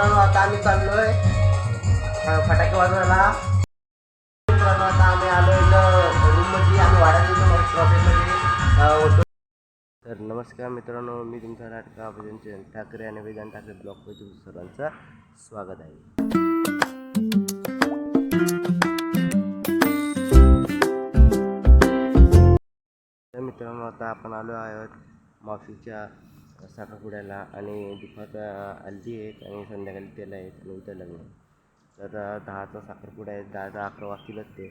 मित्रांनो आता आम्ही चाललोय फटाके वाजवायला. मित्रांनो आता आम्ही आलो रूम आम्ही वाड्यात तर नमस्कार मित्रांनो मी तुमचा नाटका अभिजन ठाकरे आणि वेदांत ठाकरे ब्लॉगमध्ये तुमचं सर्वांचं स्वागत आहे. तर मित्रांनो आता आपण आलो आहोत माफीच्या साखरपुड्याला आणि दुपारचा हल्दी आहेत आणि संध्याकाळी त्याला आहेत आणि उद्या लग्न तर दहाचा साखरपुडा आहे. दहा दहा अकरा वाजतीलच ते.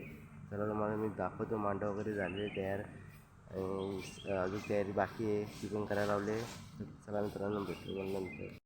तर मला मी दाखवतो. मांडव वगैरे झाले तयार. आणि अजून तयारी बाकी आहे. चिकन करायला लावले. तर चला मित्रांनो भेटू मग नंतर.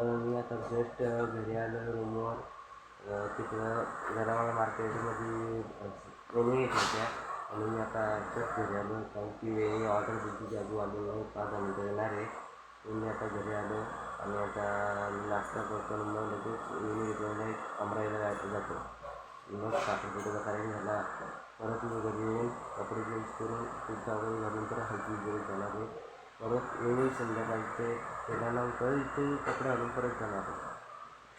मी आता जस्ट घरी आलो रूमवर तिकडं घरावाला मार्केटमध्ये कमी येत होत्या. आणि मी आता जस्ट घरी आलो कारण की वेळी ऑर्डर दिली की अजून आलो नाही पाच मिनटं येणार आहे. मी आता घरी आलो आणि आता नाश्ता करतो मग लगेच मी घेतलेला एक अमराईला जायचं जातो. मग साखरपुड्याचा कार्यक्रम झाला. परत मी घरी येऊन कपडे चेंज करून पुढचा वगैरे घालून तर हलकी वगैरे जाणार आहे परत वेळी संध्याकाळचे केल्यानंतर इथे कपडे आणून परत जाणार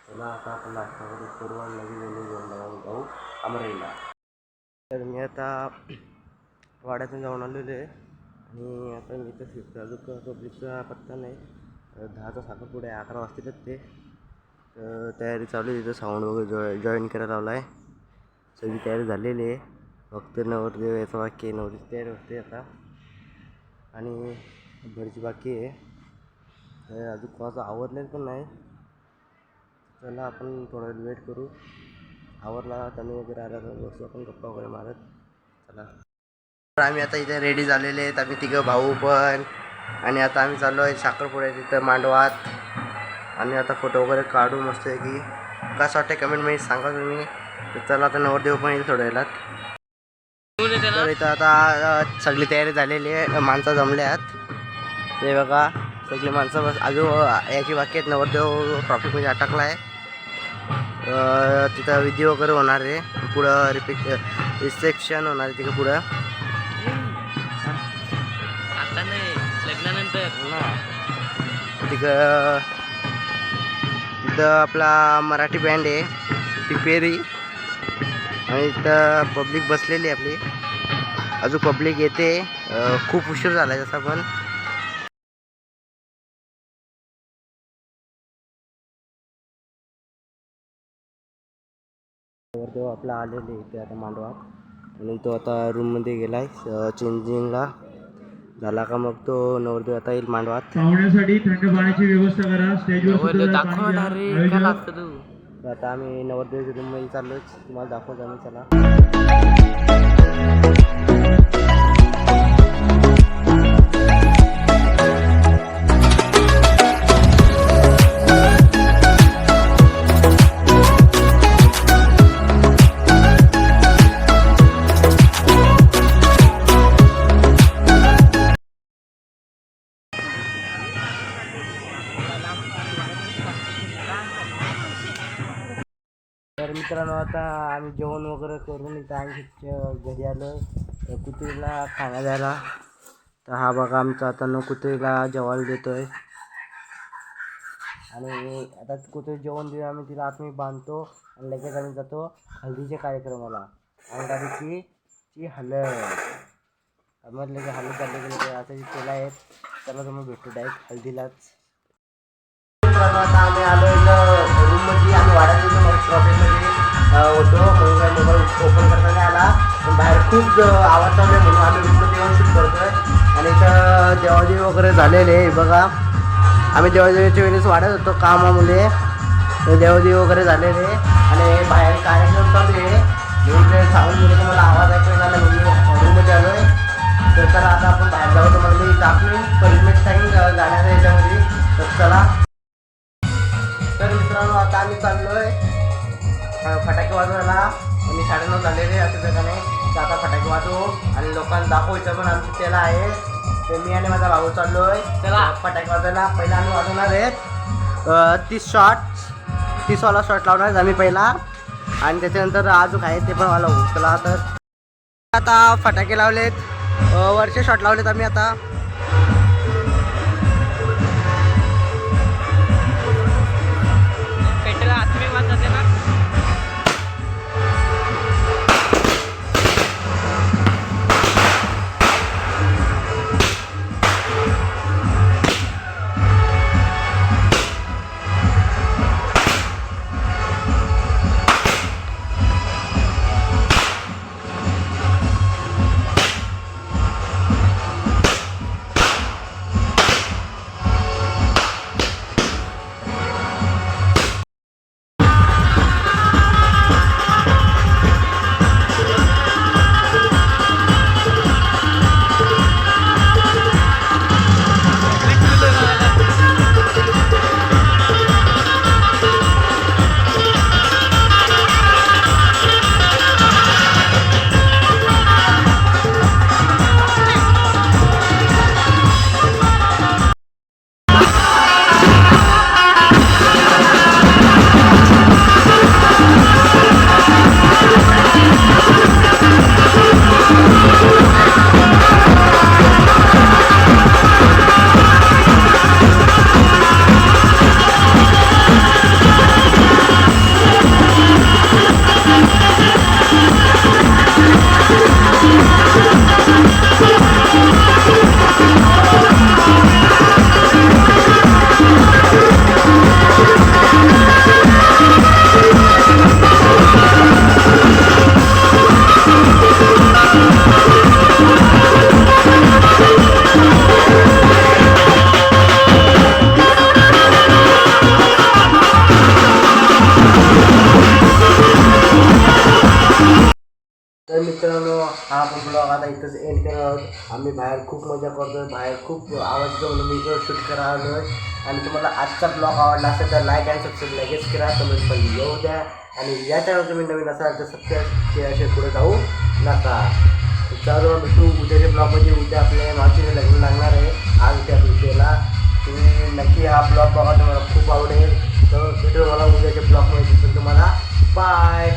चला आता आपण नाश्तामध्ये वगैरे करू आणि लगेच घेऊन जाऊ जाऊ अमराईला तर मी आता वाड्यातून जाऊन आलेलो आहे. आणि आता मी इथं फिरतो अजून पब्लिकचा पत्ता नाही. दहाचा साखर पुढे अकरा वाजतीलच ते. तर तयारी चालू आहे तिथं साऊंड वगैरे जॉ जॉईन करायला लावला आहे सगळी तयारी झालेली आहे. फक्त नवरदेव याचं वाक्य नवरीच नवरीची तयारी होते आता. आणि घरची बाकी आहे. तर अजून कोणाचं आवरलेलं पण नाही. चला आपण थोडा वेळ वेट करू. आवरला त्यांनी वगैरे आला तर बसू आपण गप्पा वगैरे मारत. चला. तर आम्ही आता इथे रेडी झालेले आहेत. आम्ही तिघं भाऊ पण. आणि आता आम्ही चाललो आहे साखरपुड्या तिथं मांडवात. आणि आता फोटो वगैरे काढू मस्त आहे की कसं वाटतं कमेंटमध्ये सांगा तुम्ही. तर चला आता नवरदेव पण येईल थोड्या वेळात. तर इथं आता सगळी तयारी झालेली आहे. माणसं जमल्या आहेत ते बघा सगळी माणसं बस अजून याची बाकी आहेत. नवरदेव ट्रॉफिकमध्ये अटकला आहे. तिथं विधी वगैरे होणार आहे. पुढं रिपिक रिसेप्शन होणार आहे तिकडे पुढं. आता नाही लग्नानंतर. तिकडं तिथं आपला मराठी बँड आहे. पिपेरी. आणि इथं पब्लिक बसलेली आहे आपली. अजून पब्लिक येते. खूप उशीर झाला आहे जसा पण. नवरदेव आपला आलेले इथे आता मांडवात आणि तो आता रूममध्ये गेला आहे चेंजिंगला झाला का मग तो नवरदेव आता येईल मांडवात. पाहुण्यासाठी थंड पाण्याची व्यवस्था करा. स्टेजवर तू? आता आम्ही नवरदेवच्या रूममध्ये चाललोय. तुम्हाला दाखवतो आम्ही चला. मित्रांनो आता आम्ही जेवण वगैरे करून इथं आम्ही घरी आलो. कुत्रीला खायला द्यायला. तर हा बघा आमचा आता न कुत्रीला जेवायला देतोय. आणि आता कुत्री जेवण देऊन आम्ही तिला आतमध्ये बांधतो आणि लगेच आम्ही जातो हल्दीच्या कार्यक्रमाला. ती ती हलद म्हटलं की हलत झाली गेली आता जी तेला आहेत त्याला तुम्ही भेटतो डायरेक्ट हल्दीलाच आम्ही आलो इथं. रूममध्ये आम्ही वाड्यात ट्रॉफीमध्ये होतो. म्हणून काय मोबाईल ओपन करताना आला. पण बाहेर खूप आवाज चालू आहे म्हणून आम्ही रूममध्ये येऊन शूट करतोय. आणि इथं जेवाजेवी वगैरे झालेले बघा. आम्ही जेवाजेवीच्या वेळेस वाढत होतो कामामुळे. देवादेवी वगैरे झालेले आणि बाहेर कार्यक्रम चालू आहे. साऊंड मुले तुम्हाला आवाज ऐकून आला म्हणजे रूममध्ये आलो आहे तर आता आपण बाहेर जाऊ. तर मला मी दाखवेन पण हेल्मेट जाणार आहे आवाज वाजवायला. आणि साडेनऊ झालेले अशा प्रकारे आता फटाके वाजवू. आणि लोकांना दाखवायचं पण आमचं त्याला आहे. तर मी आणि माझा भाऊ चाललोय. चला. फटाके वाजवायला. पहिला आम्ही वाजवणार आहेत. तीस शॉट तीसवाला शॉट लावणार आहेत आम्ही पहिला. आणि त्याच्यानंतर अजून आहे ते पण मला चला तर आता फटाके लावलेत. वरचे शॉट लावलेत आम्ही आता. तर मित्रांनो हा आपण ब्लॉग आता इथंच एंड करणार आहोत. आम्ही बाहेर खूप मजा करतोय बाहेर खूप आवाज घेऊन मी शूट करायला आलो आहे आणि तुम्हाला आजचा ब्लॉग आवडला असेल तर लाईक आणि सबस्क्राईब लगेच करा. कमेंट पण येऊ द्या. आणि या चॅनल तुम्ही नवीन असाल तर सबस्क्राईब केल्याशिवाय पुढे जाऊ नका. तर तू भेटू उद्याच्या ब्लॉगमध्ये उद्या आपल्या मावशीने लग्न लागणार आहे. आज त्या दिवशीला. तुम्ही नक्की हा ब्लॉग बघा तुम्हाला खूप आवडेल. तर भेटू मला उद्याच्या ब्लॉगमध्ये तुम्हाला बाय